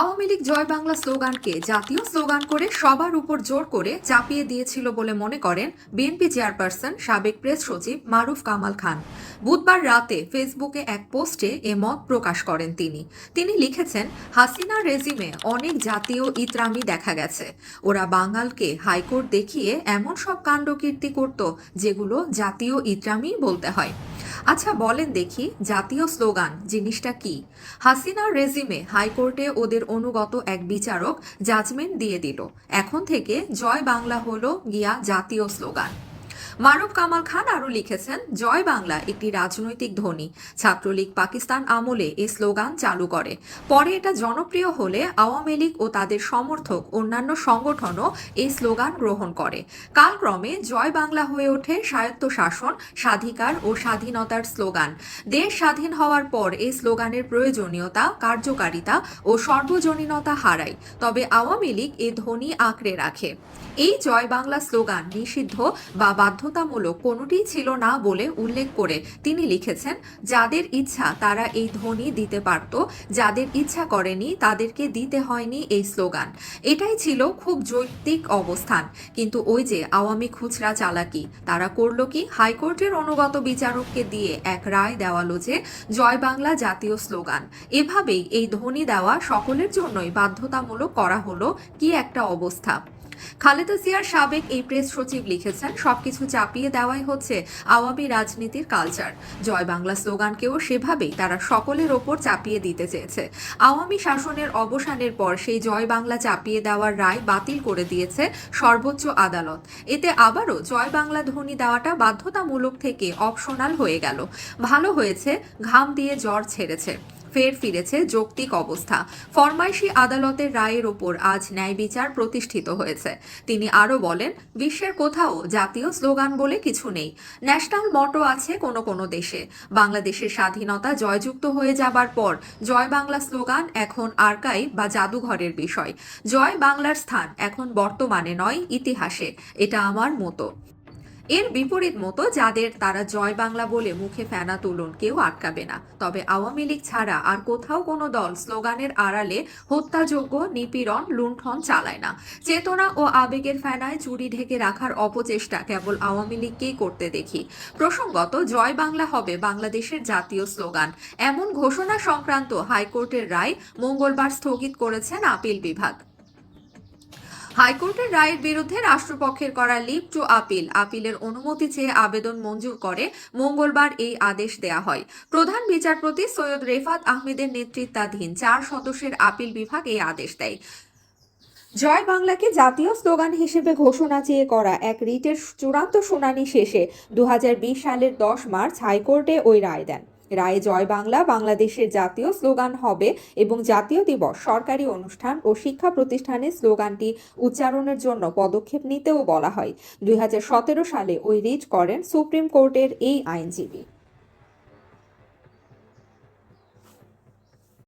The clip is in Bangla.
আওয়ামী লীগ জয় বাংলা স্লোগানকে জাতীয় স্লোগান করে সবার উপর জোর করে চাপিয়ে দিয়েছিল বলে মনে করেন বিএনপি চেয়ারপারসন সাবেক প্রেস সচিব মারুফ কামাল খান। বুধবার রাতে ফেসবুকে এক পোস্টে এ মত প্রকাশ করেন তিনি। তিনি লিখেছেন, হাসিনা রেজিমে অনেক জাতীয় ইতরামি দেখা গেছে। ওরা বাঙালকে হাইকোর্ট দেখিয়ে এমন সব কাণ্ডকীর্তি করত যেগুলো জাতীয় ইতরামি বলতে হয়। আচ্ছা বলেন দেখি জাতীয় স্লোগান জিনিসটা কি? হাসিনার রেজিমে হাইকোর্টে ওদের অনুগত এক বিচারক জাজমেন্ট দিয়ে দিল। এখন থেকে জয় বাংলা হলো গিয়া জাতীয় স্লোগান। মারুফ কামাল খান আরও লিখেছেন, জয় বাংলা একটি রাজনৈতিক ধ্বনি। ছাত্রলীগ পাকিস্তান আমলে এ স্লোগান চালু করে। পরে এটা জনপ্রিয় হলে আওয়ামী লীগ ও তাদের সমর্থক অন্যান্য সংগঠনও এই স্লোগান গ্রহণ করে। কালক্রমে জয় বাংলা হয়ে ওঠে স্বায়ত্ত শাসন স্বাধিকার ও স্বাধীনতার স্লোগান। দেশ স্বাধীন হওয়ার পর এই স্লোগানের প্রয়োজনীয়তা, কার্যকারিতা ও সর্বজনীনতা হারায়। তবে আওয়ামী লীগ এ ধ্বনি আঁকড়ে রাখে। এই জয় বাংলা স্লোগান নিষিদ্ধ বা বাধ্যতামূলক কোনোটিই ছিল না বলে উল্লেখ করে তিনি লিখেছেন, যাদের ইচ্ছা তারা এই ধ্বনি দিতে পারত, যাদের ইচ্ছা করেনি তাদেরকে দিতে হয়নি এই স্লোগান। এটাই ছিল খুব যৌক্তিক অবস্থান। কিন্তু ওই যে আওয়ামী খুচরা চালাকি, তারা করল কি? হাইকোর্টের অনুগত বিচারককে দিয়ে এক রায় দেওয়ালো যে, জয় বাংলা জাতীয় স্লোগান। এভাবেই এই ধ্বনি দেওয়া সকলের জন্যই বাধ্যতামূলক করা হলো কি একটা অবস্থা। খালেদা জিয়ার সাবেক এই প্রেস সচিব লিখেছেন, সবকিছু চাপিয়ে দেওয়াই হচ্ছে আওয়ামী রাজনীতির কালচার জয় বাংলা স্লোগানকেও সেভাবেই তারা সকলের ওপর চাপিয়ে দিতে চেয়েছে। আওয়ামী শাসনের অবসানের পর সেই জয় বাংলা চাপিয়ে দেওয়ার রায় বাতিল করে দিয়েছে সর্বোচ্চ আদালত। এতে আবারও জয় বাংলা ধ্বনি দেওয়াটা বাধ্যতামূলক থেকে অপশনাল হয়ে গেল। ভালো হয়েছে, ঘাম দিয়ে জ্বর ছেড়েছে। ফের ফিরেছে যৌক্তিক অবস্থা। ফরমাইশি আদালতের রায়ের ওপর আজ ন্যায় বিচার প্রতিষ্ঠিত হয়েছে। তিনি আরও বলেন, বিশ্বের কোথাও জাতীয় স্লোগান বলে কিছু নেই। ন্যাশনাল মটো আছে কোনো কোনো দেশে। বাংলাদেশের স্বাধীনতা জয়যুক্ত হয়ে যাবার পর জয় বাংলা স্লোগান এখন আর্কাইভ বা জাদুঘরের বিষয়। জয় বাংলার স্থান এখন বর্তমানে নয়, ইতিহাসে। এটা আমার মতো। এর বিপরীত মতো যাদের তারা জয় বাংলা বলে মুখে ফেনা তুলুন, কেউ আটকাবে না। তবে আওয়ামী লীগ ছাড়া আর কোথাও কোনো দল স্লোগানের আড়ালে হত্যাযোগ্য নিপীড়ন লুণ্ঠন চালায় না। চেতনা ও আবেগের ফেনায় চুরি ঢেকে রাখার অপচেষ্টা কেবল আওয়ামী লীগকেই করতে দেখি। প্রসঙ্গত, জয় বাংলা হবে বাংলাদেশের জাতীয় স্লোগান। এমন ঘোষণা সংক্রান্ত হাইকোর্টের রায় মঙ্গলবার স্থগিত করেছেন আপিল বিভাগ। হাইকোর্টের রায়ের বিরুদ্ধে রাষ্ট্রপক্ষের করা লিভ টু আপিল। আপিলের অনুমতি চেয়ে আবেদন মঞ্জুর করে মঙ্গলবার এই আদেশ দেয়া হয়। প্রধান বিচারপতি সৈয়দ রেফাত আহমেদের নেতৃত্বাধীন চার সদস্যের আপিল বিভাগ এই আদেশ দেয়। জয় বাংলাকে জাতীয় স্লোগান হিসেবে ঘোষণা চেয়ে করা এক রিটের চূড়ান্ত শুনানি শেষে দু হাজার বিশ সালের দশ মার্চ হাইকোর্টে ওই রায় দেন। রায়ে জয় বাংলা, বাংলাদেশের জাতীয় স্লোগান হবে এবং জাতীয় দিবস, সরকারি অনুষ্ঠান ও শিক্ষা প্রতিষ্ঠানে স্লোগানটি উচ্চারণের জন্য পদক্ষেপ নিতেও বলা হয়। দুই হাজার সতেরো সালে ওই রিট করেন সুপ্রিম কোর্টের এই আইনজীবী।